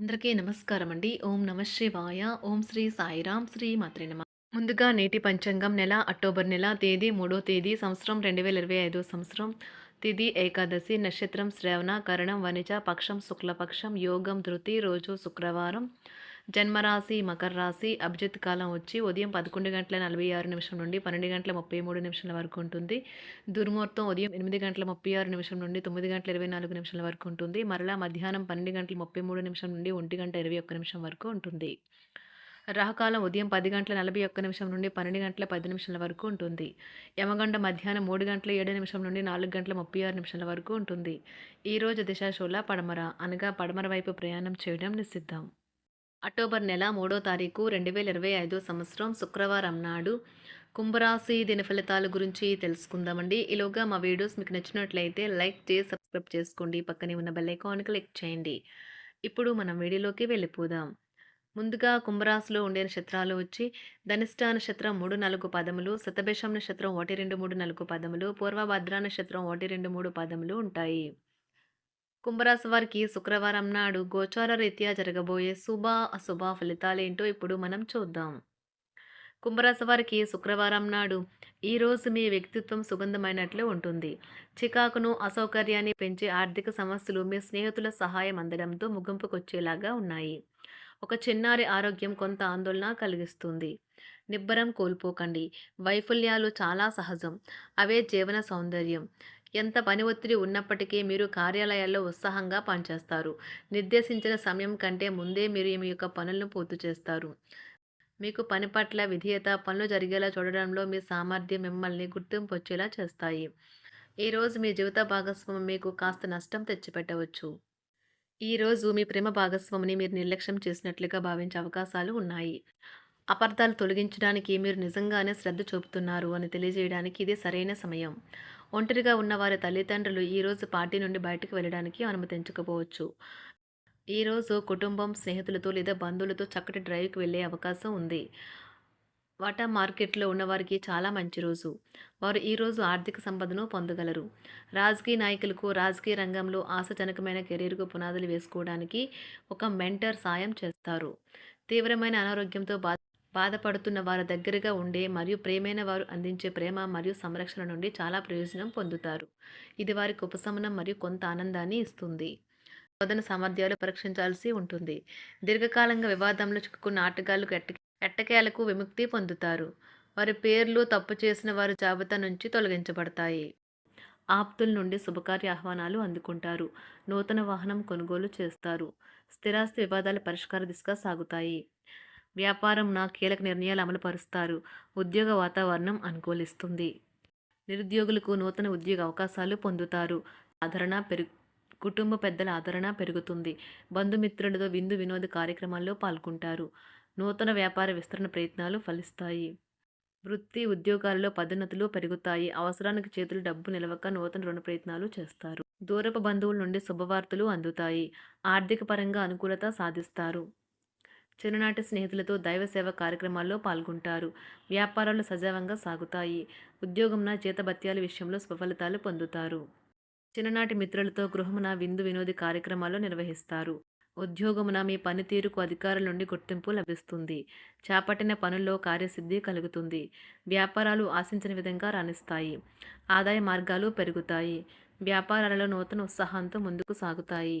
అందరికీ నమస్కారం అండి ఓం నమ శివాయ. ఓం శ్రీ సాయిరాం శ్రీ మాత్రే నమ. ముందుగా నేటి పంచాంగం నెల అక్టోబర్ నెల తేదీ మూడో తేదీ సంవత్సరం రెండు వేల ఇరవై ఐదో సంవత్సరం. తిథి ఏకాదశి నక్షత్రం శ్రవణ కరణం వనిజ పక్షం శుక్లపక్షం యోగం ధృతి రోజు శుక్రవారం. జన్మరాశి మకర రాశి అభిజిత్ కాలం వచ్చి ఉదయం పదకొండు గంటల నలభై ఆరు నిమిషం నుండి పన్నెండు గంటల ముప్పై మూడు నిమిషాల వరకు ఉంటుంది. దుర్ముహూర్తం ఉదయం ఎనిమిది గంటల ముప్పై ఆరు నిమిషం నుండి తొమ్మిది గంటల ఇరవై నాలుగు నిమిషాల వరకు ఉంటుంది. మరలా మధ్యాహ్నం పన్నెండు గంటల ముప్పై మూడు నిమిషం నుండి ఒంటి గంట ఇరవై ఒక్క నిమిషం వరకు ఉంటుంది. రాహకాలం ఉదయం పది గంటల నలభై ఒక్క నిమిషం నుండి పన్నెండు గంటల పది నిమిషాల వరకు ఉంటుంది. యమగండ మధ్యాహ్నం మూడు గంటల ఏడు నిమిషం నుండి నాలుగు గంటల ముప్పై ఆరు నిమిషాల వరకు ఉంటుంది. ఈరోజు దిశాశూల పడమర అనగా పడమర వైపు ప్రయాణం చేయడం నిషిద్ధం. అక్టోబర్ నెల మూడో తారీఖు రెండు వేల ఇరవై ఐదో సంవత్సరం శుక్రవారం నాడు కుంభరాశి దిన ఫలితాల గురించి తెలుసుకుందామండి. ఈలోగా మా వీడియోస్ మీకు నచ్చినట్లయితే లైక్ చేసి సబ్స్క్రైబ్ చేసుకోండి. పక్కనే ఉన్న బెల్ ఐకాన్ క్లిక్ చేయండి. ఇప్పుడు మనం వీడియోలోకి వెళ్ళిపోదాం. ముందుగా కుంభరాశిలో ఉండే నక్షత్రాలు వచ్చి ధనిష్ట నక్షత్రం మూడు నాలుగు పదములు శతభేషం నక్షత్రం ఒకటి రెండు మూడు నాలుగు పదములు పూర్వభద్ర నక్షత్రం ఒకటి రెండు మూడు పదములు ఉంటాయి. కుంభరాశి వారికి శుక్రవారం నాడు గోచార రీత్యా జరగబోయే శుభ అశుభ ఫలితాలేంటో ఇప్పుడు మనం చూద్దాం. కుంభరాశి వారికి శుక్రవారం నాడు ఈరోజు మీ వ్యక్తిత్వం సుగంధమైనట్లు ఉంటుంది. చికాకును అసౌకర్యాన్ని పెంచే ఆర్థిక సమస్యలు మీ స్నేహితుల సహాయం అందడంతో ముగింపుకొచ్చేలాగా ఉన్నాయి. ఒక చిన్నారి ఆరోగ్యం కొంత ఆందోళన కలిగిస్తుంది. నిబ్బరం కోల్పోకండి. వైఫల్యాలు చాలా సహజం. అవే జీవన సౌందర్యం. ఎంత పని ఒత్తిడి ఉన్నప్పటికీ మీరు కార్యాలయాల్లో ఉత్సాహంగా పనిచేస్తారు. నిర్దేశించిన సమయం కంటే ముందే మీరు మీ యొక్క పనులను పూర్తి చేస్తారు. మీకు పని పట్ల విధేయత పనులు జరిగేలా చూడడంలో మీ సామర్థ్యం మిమ్మల్ని గుర్తింపు వచ్చేలా చేస్తాయి. ఈరోజు మీ జీవిత భాగస్వామి మీకు కాస్త నష్టం తెచ్చిపెట్టవచ్చు. ఈరోజు మీ ప్రేమ భాగస్వామిని మీరు నిర్లక్ష్యం చేసినట్లుగా భావించే అవకాశాలు ఉన్నాయి. అపార్థాలు తొలగించడానికి మీరు నిజంగానే శ్రద్ధ చూపుతున్నారు అని తెలియజేయడానికి ఇది సరైన సమయం. ఒంటరిగా ఉన్న వారి తల్లిదండ్రులు ఈరోజు పార్టీ నుండి బయటకు వెళ్ళడానికి అనుమతించకపోవచ్చు. ఈరోజు కుటుంబం స్నేహితులతో లేదా బంధువులతో చక్కటి డ్రైవ్కి వెళ్ళే అవకాశం ఉంది. వాటా మార్కెట్లో ఉన్నవారికి చాలా మంచి రోజు. వారు ఈరోజు ఆర్థిక సంపదను పొందగలరు. రాజకీయ నాయకులకు రాజకీయ రంగంలో ఆశాజనకమైన కెరీర్కు పునాదులు వేసుకోవడానికి ఒక మెంటర్ సాయం చేస్తారు. తీవ్రమైన అనారోగ్యంతో బాధ బాధపడుతున్న వారి దగ్గరగా ఉండే మరియు ప్రేమైన వారు అందించే ప్రేమ మరియు సంరక్షణ నుండి చాలా ప్రయోజనం పొందుతారు. ఇది వారికి ఉపశమనం మరియు కొంత ఆనందాన్ని ఇస్తుంది. శోధన సామర్థ్యాలు పరీక్షించాల్సి ఉంటుంది. దీర్ఘకాలంగా వివాదంలో చిక్కుకున్న ఆటగాళ్ళకు ఎట్ట ఎట్టకేలకు విముక్తి పొందుతారు. వారి పేర్లు తప్పు చేసిన వారి జాబితా నుంచి తొలగించబడతాయి. ఆప్తుల నుండి శుభకార్య ఆహ్వానాలు అందుకుంటారు. నూతన వాహనం కొనుగోలు చేస్తారు. స్థిరాస్తి వివాదాల పరిష్కార దిశగా సాగుతాయి. వ్యాపారం నా కీలక నిర్ణయాలు అమలుపరుస్తారు. ఉద్యోగ వాతావరణం అనుకూలిస్తుంది. నిరుద్యోగులకు నూతన ఉద్యోగ అవకాశాలు పొందుతారు. ఆదరణ పెరుగు కుటుంబ పెద్దల ఆదరణ పెరుగుతుంది. బంధుమిత్రులతో విందు వినోద కార్యక్రమాల్లో పాల్గొంటారు. నూతన వ్యాపార విస్తరణ ప్రయత్నాలు ఫలిస్తాయి. వృత్తి ఉద్యోగాల్లో పదోన్నతులు పెరుగుతాయి. అవసరానికి చేతులు డబ్బు నిలవక నూతన రుణ ప్రయత్నాలు చేస్తారు. దూరపు బంధువుల నుండి శుభవార్తలు అందుతాయి. ఆర్థిక పరంగా అనుకూలత సాధిస్తారు. చిన్ననాటి స్నేహితులతో దైవ సేవ కార్యక్రమాల్లో పాల్గొంటారు. వ్యాపారాలు సజావంగా సాగుతాయి. ఉద్యోగంన జీతభత్యాల విషయంలో స్వఫలితాలు పొందుతారు. చిన్ననాటి మిత్రులతో గృహమున విందు వినోది కార్యక్రమాలు నిర్వహిస్తారు. ఉద్యోగమున మీ పనితీరుకు అధికారుల నుండి గుర్తింపు లభిస్తుంది. చేపట్టిన పనుల్లో కార్యసిద్ధి కలుగుతుంది. వ్యాపారాలు ఆశించిన విధంగా రాణిస్తాయి. ఆదాయ మార్గాలు పెరుగుతాయి. వ్యాపారాలలో నూతన ఉత్సాహంతో ముందుకు సాగుతాయి.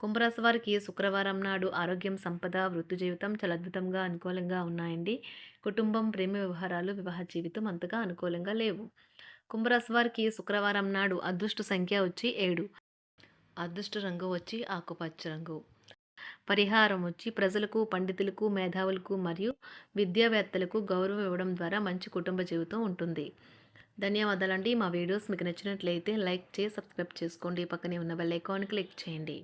కుంభరాశి వారికి శుక్రవారం నాడు ఆరోగ్యం సంపద వృత్తి జీవితం చాలా అద్భుతంగా అనుకూలంగా ఉన్నాయండి. కుటుంబం ప్రేమ వ్యవహారాలు వివాహ జీవితం అంతగా అనుకూలంగా లేవు. కుంభరాశి వారికి శుక్రవారం నాడు అదృష్ట సంఖ్య వచ్చి ఏడు. అదృష్ట రంగు వచ్చి ఆకుపచ్చ రంగు. పరిహారం వచ్చి ప్రజలకు పండితులకు మేధావులకు మరియు విద్యావేత్తలకు గౌరవం ఇవ్వడం ద్వారా మంచి కుటుంబ జీవితం ఉంటుంది. ధన్యవాదాలండి. మా వీడియోస్ మీకు నచ్చినట్లయితే లైక్ చేసి సబ్స్క్రైబ్ చేసుకోండి. పక్కనే ఉన్న బెల్ ఐకాన్ క్లిక్ చేయండి.